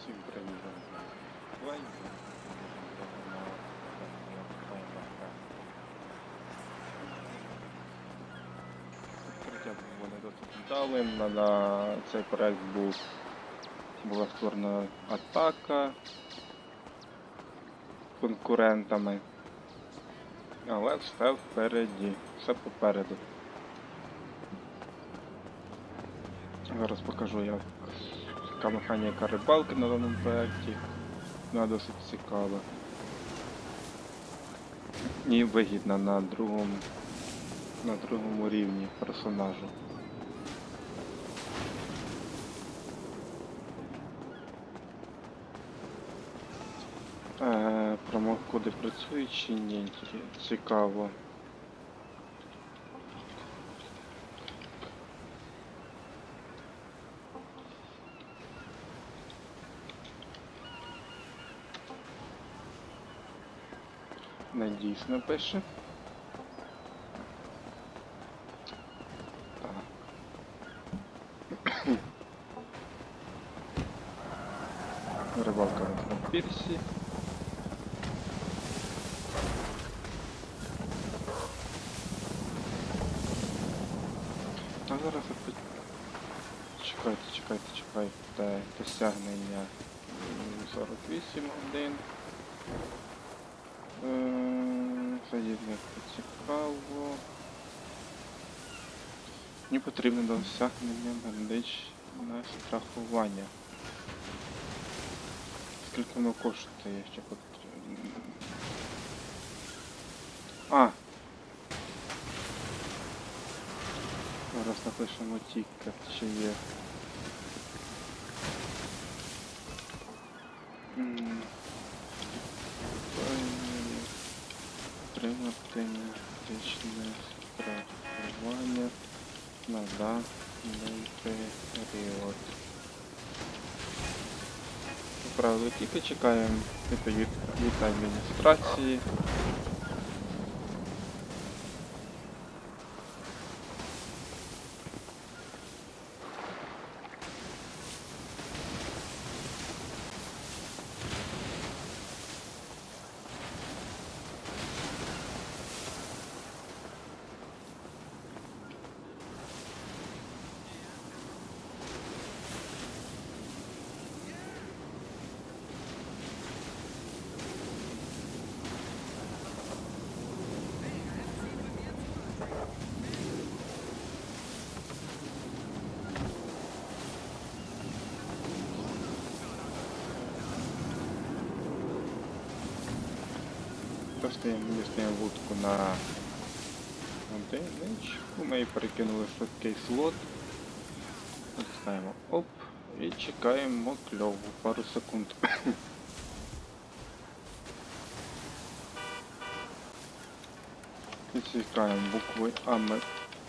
Всім привіт. Відкриття не досить вдалим. На, цей проект був, була створена атака конкурентами. Але все впереді, все попереду. Зараз покажу, як яка механіка рибалки на даному проєкті. Вона досить цікава. І вигідна на другому на другому рівні персонажу. Е, промокоди працюють чи ні? Цікаво. Не дійсно пише. Рибалка на пірсі. А зараз опять... Чекайте, чекайте, чекайте. Досягнення 48 годин. Заїдник цікаво. Мені потрібно досягнення медичне страхування. Скільки воно коштує ще потрібно? А! Зараз напишемо тікет, чи є. М, Правильно. Отримати річне страхування на даний період. Правда, тільки чекаємо відповідь від адміністрації. Достаємо місцеву вудку на одиничку. Ми її перекинули швидкий слот. Натискаємо оп і чекаємо кльову пару секунд. Підсікаємо букви А ми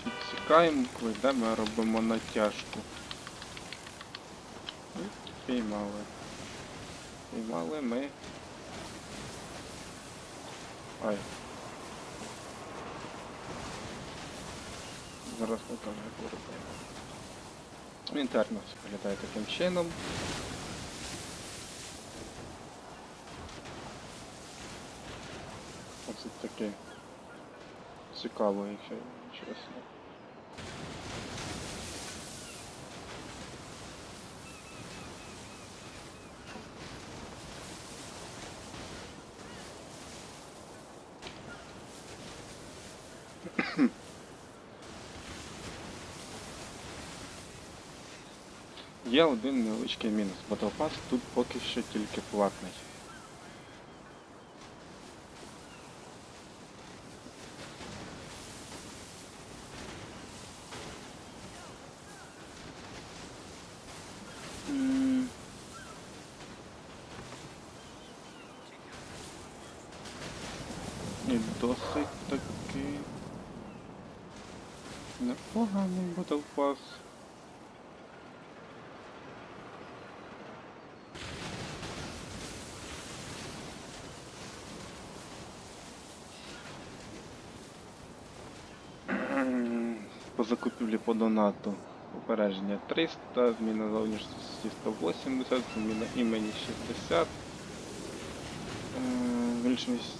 підсікаємо, букви Д ми робимо натяжку. І піймали. Піймали ми Ай. Зараз там як робимо. Інтернет виглядає таким чином. Оце таке цікаво, якщо чесно. Є один невеличкий мінус. Battle Pass тут поки що тільки платний. М. І досить таки непоганий Battle Закупівлі по донату. спостереження 300, зміна зовнішності 180, зміна імені 60. Е, Більшість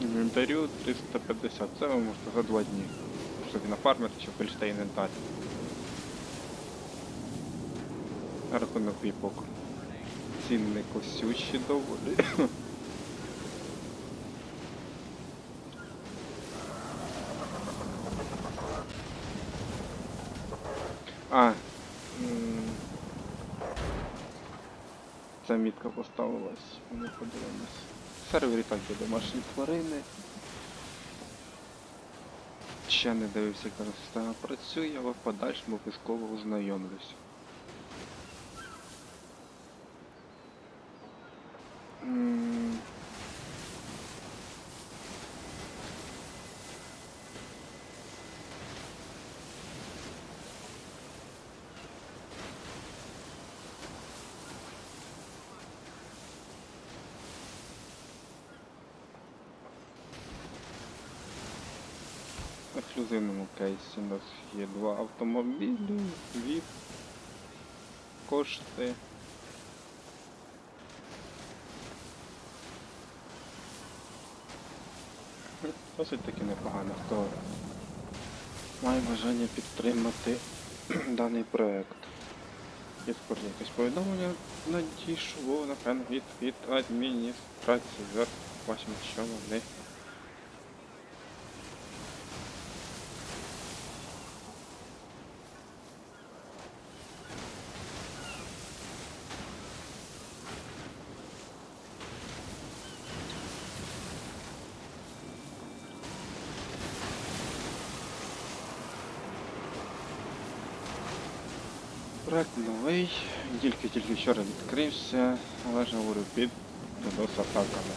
інвентарю 350. Це ви можете за два дні. Собі на фармер чи більште інвентар. Рахунок віпок. Ціни косючі доволі. А. м, Мітка поставилась. Ми подивимось. В сервері так є домашні тварини. Ще не дивився, як система працює, але в подальшому обов'язково ознайомлюсь. Ексклюзивному кейсі у нас є два автомобілі, віп, кошти. Досить таки непогано, хто має бажання підтримати даний проект. Є скоро якесь повідомлення надійшло, напевно, від, від адміністрації. Зараз бачимо, що вони Проект новий, тільки-тільки вчора відкрився, але ж говорю під DDoS атаками.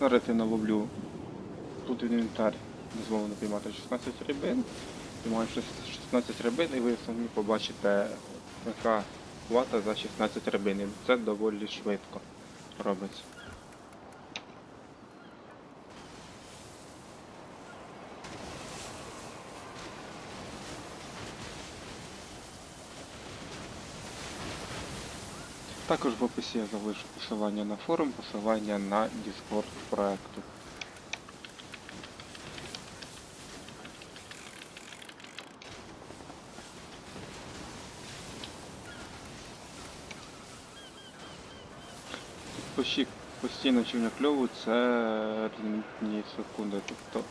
Зараз я наловлю тут інвентар дозволено піймати 16 рибин. Піймаю 16 рибин і ви самі побачите, яка плата за 16 рибин. Це доволі швидко робиться. Також в описі я залишу посилання на форум, посилання на Discord проекту. Пощі постійно чим кльову це різні секунди. Тобто,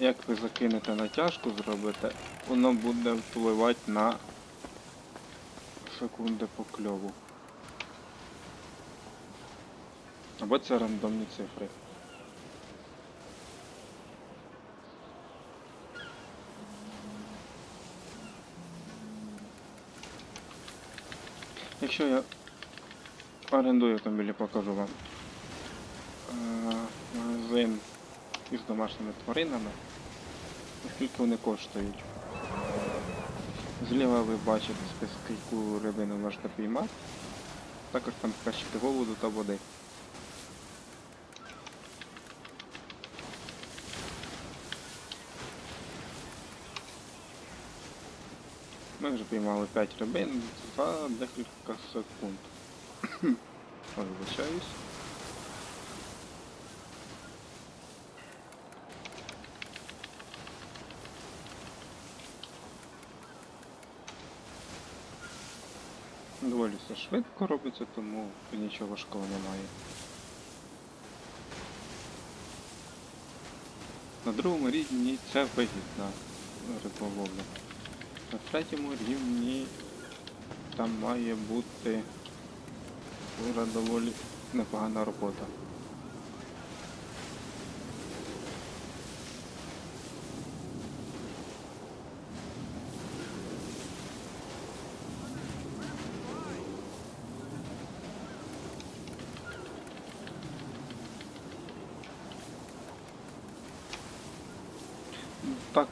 як ви закинете натяжку зробите, воно буде впливати на секунди по кльову. Або це рандомні цифри. Якщо я орендую автомобілі, покажу вам е, магазин із домашніми тваринами, і скільки вони коштують. Зліва ви бачите яку рибину можна піймати. Також там кащики голоду та води. Ми вже піймали 5 рибин за декілька секунд. Ой, вибачаюсь. Доволі все швидко робиться, тому нічого важкого немає. На другому рівні це вигідна риболовля. На третьому рівні там має бути доволі непогана робота.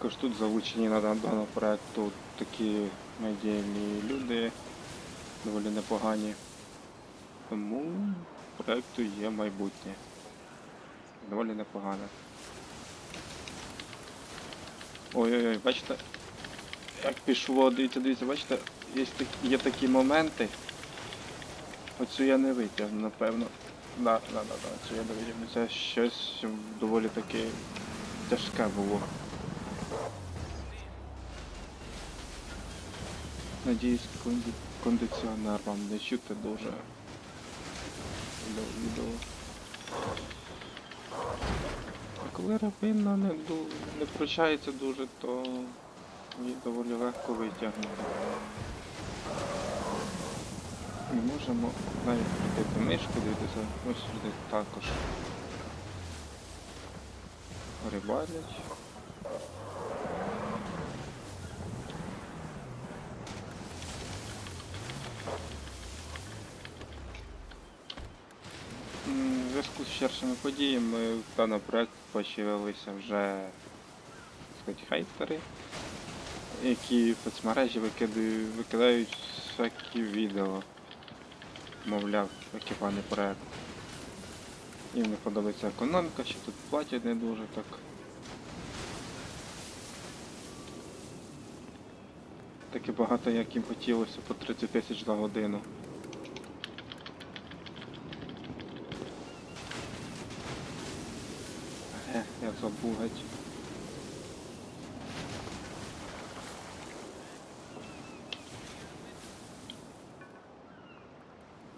Також тут залучені на даному проекту такі медійні люди, доволі непогані. Тому проекту є майбутнє. Доволі непогано. Ой-ой-ой, бачите? Як пішло, дивіться, дивіться, бачите, є такі, є такі моменти. Оцю я не витягну, напевно. Да, да, да, да, цю я не витягну. Це щось доволі таки тяжке було. Надіюсь, конді... кондиціонер вам не чути дуже. Відео, відео. А коли рабина не, не втручається дуже, то її доволі легко витягнути. Ми можемо навіть крутити мишку, дивитися, ось сюди також. Рибалять. М, В зв'язку з ширшими подіями в даний проект почалися вже сказати, хейтери, які в соцмережі викидають, викидають всякі відео. Мовляв, який поганий проект. Їм не подобається економіка, що тут платять не дуже так. Таки багато, як їм хотілося по 30 тисяч за годину.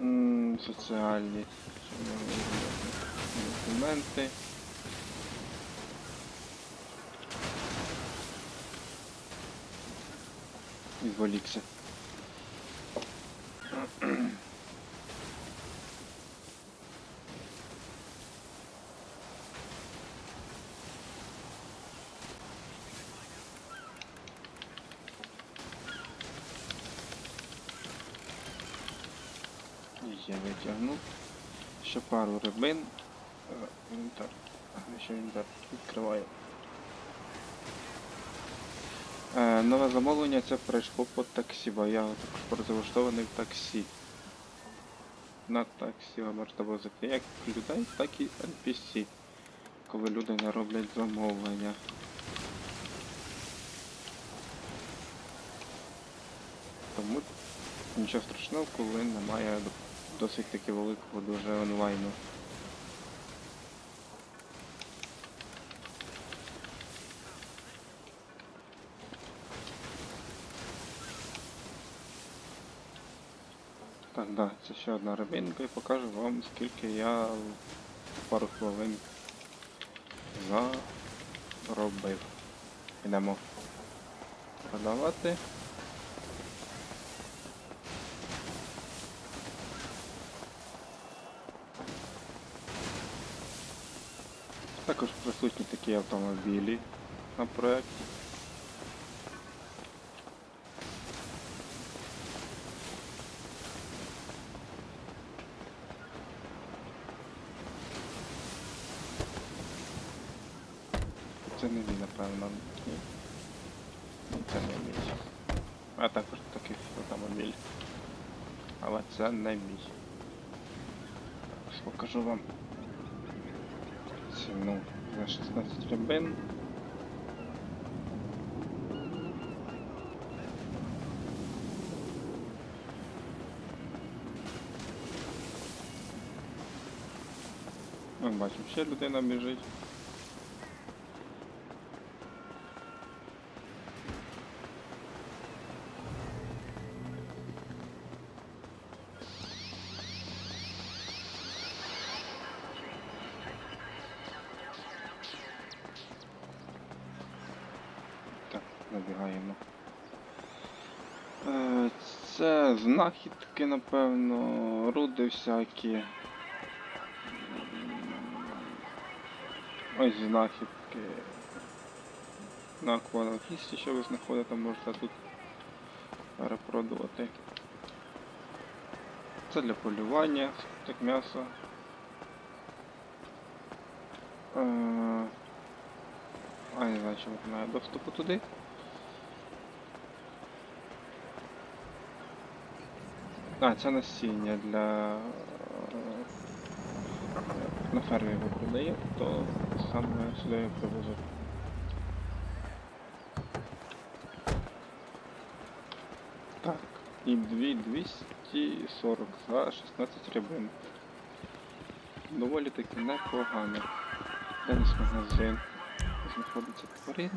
М, Соціальні документи. Відволікся. Я витягнув. Ще пару рибин. Е, Інвентар. Ще інвентар. Відкриваю. Е, нове замовлення це прийшло по таксі, бо я також працевлаштований в таксі. На таксі ви можете возити як людей, так і NPC, коли люди не роблять замовлення. Тому нічого страшного, коли немає досить таки великого дуже онлайну. Так, да, це ще одна рибинка і покажу вам скільки я пару хвилин заробив. Йдемо продавати. Також присутні такі автомобілі на проєкті. Це не мій, напевно. Ні. Ні, це не мій. А також такий автомобіль. Але це не мій. Покажу вам ціну за 16 рябин. Ми бачимо, ще людина біжить. Знахідки, напевно, руди всякі. Ось знахідки. На аквалогісті, що ви знаходите, можете тут перепродувати. Це для полювання, так м'ясо. Е, А, не знаю, чи маю доступу туди. А, це насіння для е, на фермі його продає, то саме сюди привозять. Так, і 2240 за 16 рибин. Доволі таки непогано. Де десь магазин знаходиться тварин.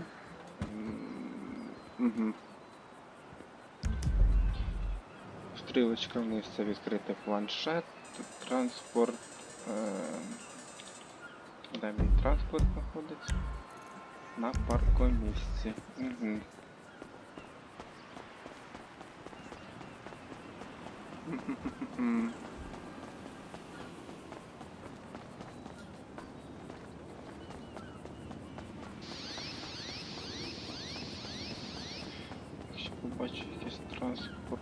Угу. Стрілочка вниз це відкрити планшет, транспорт. Е... Де мій транспорт знаходиться? На паркомісці. Угу. Якщо побачу якийсь транспорт,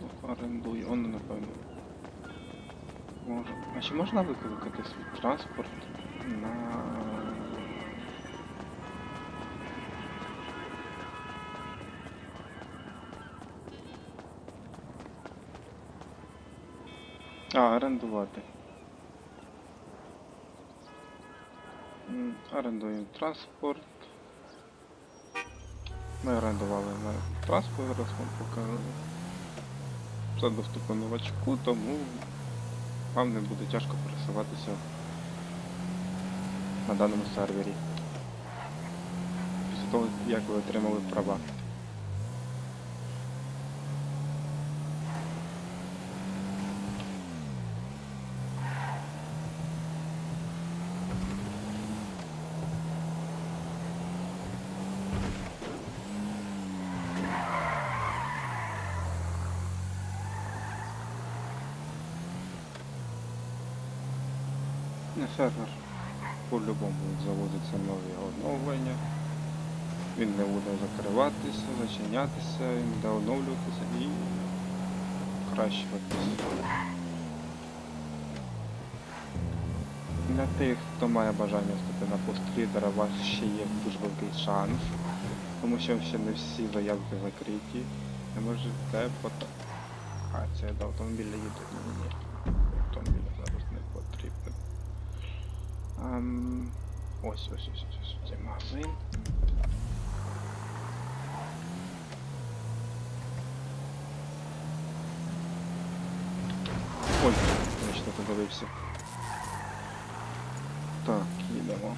то орендую. Он, напевно. Може. А чи можна викликати свій транспорт на. А, орендувати. Орендуємо транспорт. Ми орендували на транспорт, зараз вам покажу. Це доступно новачку, тому вам не буде тяжко пересуватися на даному сервері. Після того, як ви отримали права. На сервер по-любому заводиться нові оновлення. Він не буде закриватися, зачинятися, він буде оновлюватися і покращуватися. Для тих, хто має бажання встати на пост лідера, у вас ще є дуже великий шанс, тому що ще не всі заявки закриті. Ви можете пота... А, це до автомобіля їде. Ем, ось, ось, ось, ось, цей магазин. Ой, точно подивився. Так, їдемо.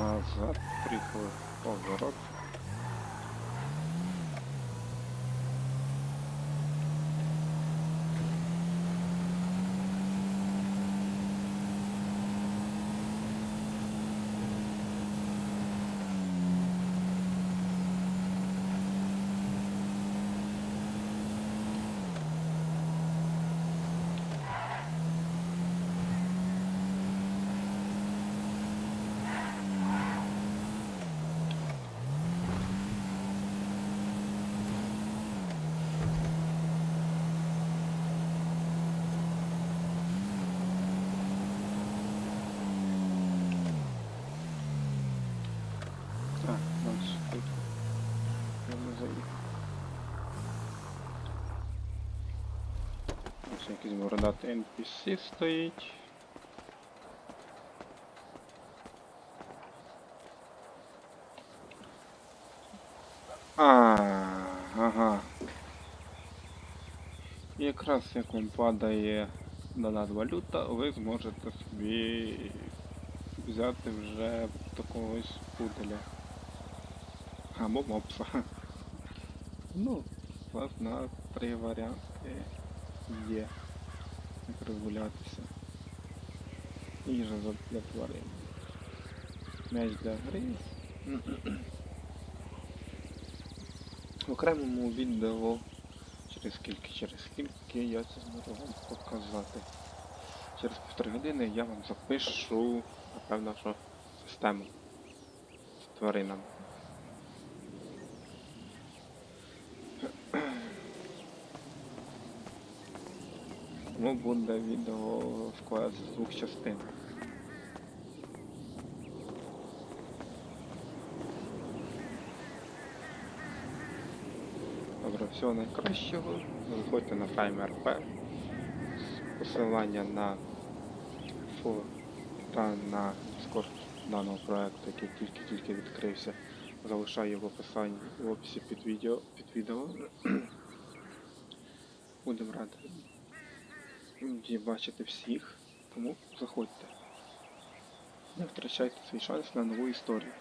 Назад приїхали поворот. Так, дальше тут. Я не заїхав. Ось якийсь бородатий NPC стоїть. А, ага. І якраз як вам падає донат валюта, ви зможете собі взяти вже такого ось пуделя. Або мопса. Ну, власне, три варіанти є, як розгулятися. Їжа для тварин. М'яч для гри. В окремому відео через скільки, через скільки я це зможу вам показати. Через півтори години я вам запишу, напевно, що систему з тваринами. Тому буде відео складається з двох частин. Добре, всього найкращого. Заходьте на Prime RP. Посилання на фо та на Discord даного проекту, який тільки-тільки відкрився. Залишаю в описанні в описі під відео. Під відео. Будемо раді бачити всіх, тому заходьте. Не втрачайте свій шанс на нову історію.